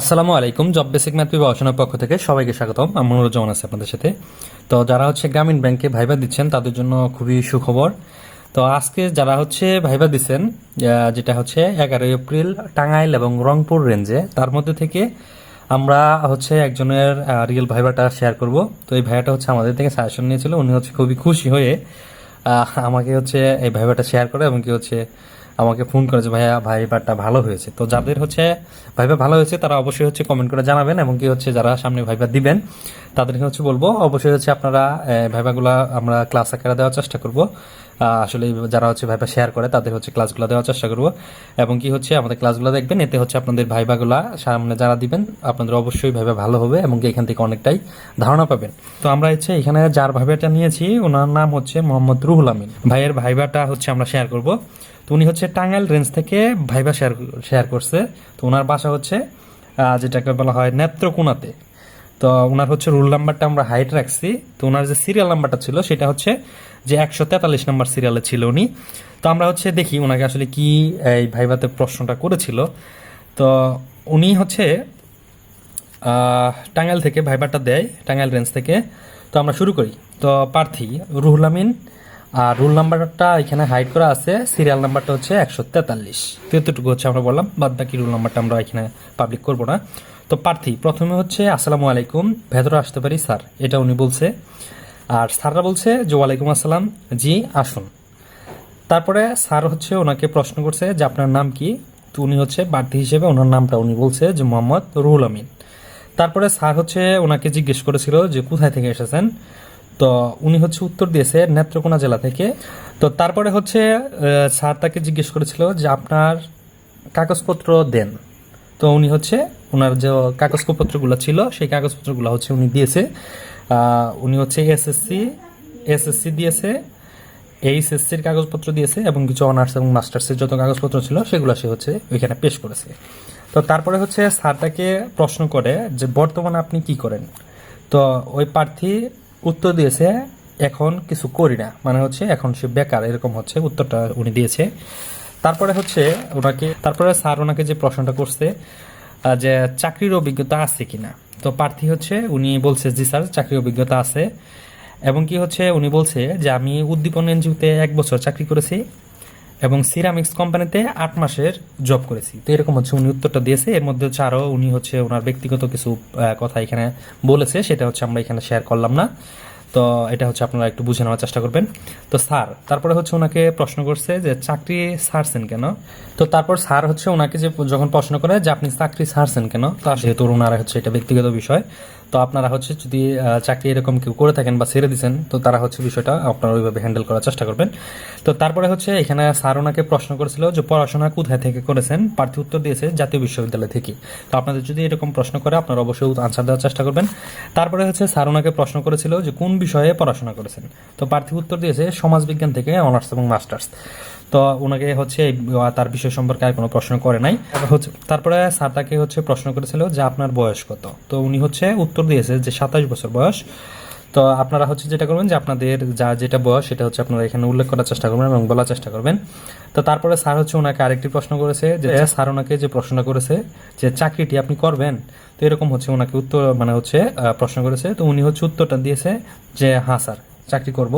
আসসালামু আলাইকুম, job basic math বিভাগনের পক্ষ থেকে সবাইকে স্বাগতম। আমি মনোরঞ্জন আছে আপনাদের সাথে। তো যারা হচ্ছে গ্রামীণ ব্যাংকে ভাইবা দিচ্ছেন, তাদের জন্য খুবই সুখবর। তো আজকে যারা হচ্ছে ভাইবা দিচ্ছেন যেটা হচ্ছে এগারোই এপ্রিল টাঙ্গাইল এবং রংপুর রেঞ্জে, তার মধ্যে থেকে আমরা হচ্ছে একজনের রিয়েল ভাইবাটা শেয়ার করব। তো এই ভাইবাটা হচ্ছে আমাদের থেকে সাজেশন নিয়েছিল, উনি হচ্ছে খুবই খুশি হয়ে আমাকে হচ্ছে এই ভাইবাটা শেয়ার করে এবং কি হচ্ছে আমাকে ফোন করে যে ভাইয়া ভাইবারটা ভালো হয়েছে। তো যাদের হচ্ছে ভাইবা ভালো হয়েছে, তারা অবশ্যই হচ্ছে কমেন্ট করে জানাবেন এবং কি হচ্ছে যারা সামনে ভাইবা দিবেন, তাদেরকে হচ্ছে বলব, অবশ্যই হচ্ছে আপনারা ভাইবাগুলা আমরা ক্লাস আকারে দেওয়ার চেষ্টা করব। আসলে যারা হচ্ছে ভাইবা শেয়ার করে, তাদের হচ্ছে ক্লাসগুলো দেওয়ার চেষ্টা করব। এবং কি হচ্ছে, আমাদের ক্লাসগুলো দেখবেন, এতে হচ্ছে আপনাদের ভাইবাগুলা সামনে যারা দিবেন, আপনাদের অবশ্যই ভাইবা ভালো হবে এবং এখান থেকে অনেকটাই ধারণা পাবেন। তো আমরা হচ্ছে এখানে যার ভাইবাটা নিয়েছি, ওনার নাম হচ্ছে মোহাম্মদ রুহুল আমিন। ভাইয়ের ভাইবাটা হচ্ছে আমরা শেয়ার করব। তো উনি হচ্ছে টাঙ্গাইল রেঞ্জ থেকে ভাইবা শেয়ার শেয়ার করছে। তো ওনার বাসা হচ্ছে যেটাকে বলা হয় নেত্রকোনাতে। তো ওনার হচ্ছে রুল নাম্বারটা আমরা হাইট রাখছি। তো ওনার যে সিরিয়াল নাম্বারটা ছিল, সেটা হচ্ছে যে একশো তেতাল্লিশ নম্বর সিরিয়ালে ছিল উনি। তো আমরা হচ্ছে দেখি ওনাকে আসলে কি, এই ভাইভাতে প্রশ্নটা করেছিল। তো উনি হচ্ছে টাঙ্গাইল থেকে ভাইবারটা দেয়, টাঙ্গাইল রেঞ্জ থেকে। তো আমরা শুরু করি। তো প্রার্থী রুহুল আমিন, আর রুল নাম্বারটা এখানে হাইড করা আছে। সিরিয়াল নাম্বারটা হচ্ছে একশো তেতাল্লিশ। তো এতটুকু হচ্ছে আমরা বললাম বাদ বাকি রুল নাম্বারটা আমরা এখানে পাবলিক করব না। তো প্রার্থী প্রথমে হচ্ছে, আসসালামু আলাইকুম, ভেতরে আসতে পারি, স্যার, এটা উনি বলছে। আর স্যাররা বলছে যে ওয়ালাইকুম আসসালাম। জি, আসুন। তারপরে স্যার হচ্ছে ওনাকে প্রশ্ন করছে যে, আপনার নাম কি? তো উনি হচ্ছে প্রার্থী হিসেবে ওনার নামটা উনি বলছে যে, মোহাম্মদ রুহুল আমিন। তারপরে স্যার হচ্ছে ওনাকে জিজ্ঞেস করেছিল যে, কোথায় থেকে এসেছেন? তো উনি হচ্ছে উত্তর দিয়েছে নেত্রকোনা জেলা থেকে। তো তারপরে হচ্ছে স্যার তাকে জিজ্ঞেস করেছিল যে, আপনার কাগজপত্র দেন। তো উনি হচ্ছে ওনার যে কাগজপত্রগুলো ছিল, সেই কাগজপত্রগুলো হচ্ছে উনি দিয়েছে। উনি হচ্ছে এসএসসি এসএসসি দিয়েছে এইচএসসির কাগজপত্র দিয়েছে এবং কিছু অনার্স এবং মাস্টার্সের যত কাগজপত্র ছিল সেগুলো সে হচ্ছে ওইখানে পেশ করেছে। তো তারপরে হচ্ছে স্যার তাকে প্রশ্ন করে যে, বর্তমানে আপনি কি করেন? তো ওই প্রার্থী উত্তর দিয়েছে, এখন কিছু করি না। মানে হচ্ছে এখন সে বেকার, এরকম হচ্ছে উত্তরটা উনি দিয়েছে। তারপরে হচ্ছে ওনাকে, তারপরে স্যার ওনাকে যে প্রশ্নটা করছে যে চাকরির অভিজ্ঞতা আছে কিনা? তো প্রার্থী হচ্ছে, উনি বলছে, জি স্যার চাকরি অভিজ্ঞতা আছে। এবং কি হচ্ছে, উনি বলছে যে, আমি উদ্দীপন এনজিওতে এক বছর চাকরি করেছি এবং সিরামিক্স কোম্পানিতে আট মাসের জব করেছি। তো এরকম হচ্ছে, উনি উত্তরটা দিয়েছে। এর মধ্যে হচ্ছে আরও উনি হচ্ছে ওনার ব্যক্তিগত কিছু কথা এখানে বলেছে, সেটা হচ্ছে আমরা এখানে শেয়ার করলাম না। তো এটা হচ্ছে আপনারা একটু বুঝে নেওয়ার চেষ্টা করবেন। তো স্যার, তারপরে হচ্ছে ওনাকে প্রশ্ন করছে যে, চাকরি সারছেন কেন? তো তারপর স্যার হচ্ছে ওনাকে যে যখন প্রশ্ন করে যে, আপনি চাকরি সারছেন কেন? তার যেহেতু ওনারা হচ্ছে এটা ব্যক্তিগত বিষয়। তো আপনারা হচ্ছে যদি চাকরি এরকম কেউ করে থাকেন বা ছেড়ে দিচ্ছেন তো তারা হচ্ছে বিষয়টা আপনারা ওইভাবে হ্যান্ডেল করার চেষ্টা করবেন। তো তারপরে হচ্ছে এখানে স্যার ওনাকে প্রশ্ন করেছিল যে পড়াশোনা কোথায় থেকে করেছেন? প্রার্থী উত্তর দিয়েছে জাতীয় বিশ্ববিদ্যালয় থেকে। তো আপনাদের যদি এরকম প্রশ্ন করে, আপনারা অবশ্যই আনসার দেওয়ার চেষ্টা করবেন। তারপরে হচ্ছে স্যার ওনাকে প্রশ্ন করেছিল যে কোন বিষয়ে পড়াশোনা করেছেন? তো প্রার্থী উত্তর দিয়েছে সমাজবিজ্ঞান থেকে অনার্স এবং মাস্টার্স। তো ওনাকে হচ্ছে তার বিষয় সম্পর্কে আর কোনো প্রশ্ন করে নাই। হচ্ছে তারপরে স্যার তাকে হচ্ছে প্রশ্ন করেছিল যে আপনার বয়স কত? তো উনি হচ্ছে উত্তর দিয়েছে যে সাতাশ বছর বয়স। তো আপনারা হচ্ছে যেটা করবেন যে আপনাদের যা যেটা বয়স সেটা হচ্ছে আপনারা এখানে উল্লেখ করার চেষ্টা করবেন এবং বলার চেষ্টা করবেন। তো তারপরে স্যার হচ্ছে ওনাকে আরেকটি প্রশ্ন করেছে যে স্যার ওনাকে যে প্রশ্নটা করেছে যে চাকরিটি আপনি করবেন? তো এরকম হচ্ছে ওনাকে উত্তর মানে হচ্ছে প্রশ্ন করেছে। তো উনি হচ্ছে উত্তরটা দিয়েছে যে হ্যাঁ স্যার চাকরি করব।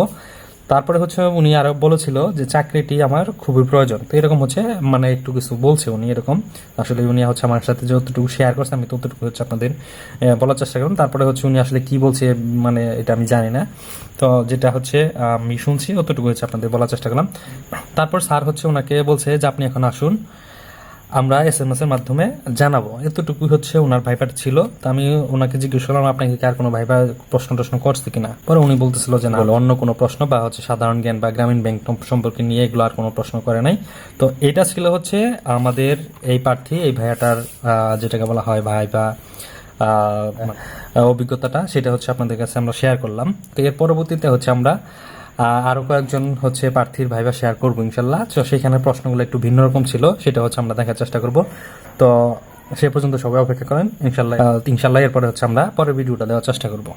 তারপরে হচ্ছে উনি আরও বলেছিল যে চাকরিটি আমার খুবই প্রয়োজন। তো এরকম হচ্ছে মানে একটু কিছু বলছে উনি এরকম। আসলে উনি হচ্ছে আমার সাথে যতটুকু শেয়ার করছে, আমি ততটুকু হচ্ছে আপনাদের বলার চেষ্টা করুন তারপরে হচ্ছে উনি আসলে কি বলছে মানে এটা আমি জানি না। তো যেটা হচ্ছে, আমি শুনছি অতটুকু হচ্ছে আপনাদের বলার চেষ্টা করলাম। তারপর স্যার হচ্ছে ওনাকে বলছে যে, আপনি এখন আসুন। আমরা এস এম এস এর মাধ্যমে জানাব। এতটুকুই হচ্ছে ওনার ভাইপার ছিল। তা আমি ওনাকে জিজ্ঞেস করলাম, আপনাকে কি আর কোনো ভাইবার প্রশ্ন টশ্ন করছে কিনা? পরে উনি বলতেছিল যে, না। অন্য কোনো প্রশ্ন বা হচ্ছে সাধারণ জ্ঞান বা গ্রামীণ ব্যাংক সম্পর্কে নিয়ে এগুলো আর কোনো প্রশ্ন করে নাই। তো এটা ছিল হচ্ছে আমাদের এই প্রার্থী, এই ভাইয়াটার যেটাকে বলা হয় ভাই বা অভিজ্ঞতাটা, সেটা হচ্ছে আপনাদের কাছে আমরা শেয়ার করলাম। তো এর পরবর্তীতে হচ্ছে আমরা আহ, আরও কয়েকজন হচ্ছে প্রার্থীর ভাইবা শেয়ার করব ইনশাল্লাহ। তো সেখানে প্রশ্নগুলো একটু ভিন্ন রকম ছিল সেটা হচ্ছে আমরা দেখার চেষ্টা করব। তো সে পর্যন্ত সবাই অপেক্ষা করেন ইনশাল্লাহ ইনশাল্লাহ এরপরে হচ্ছে আমরা পরের ভিডিওটা দেওয়ার চেষ্টা করব।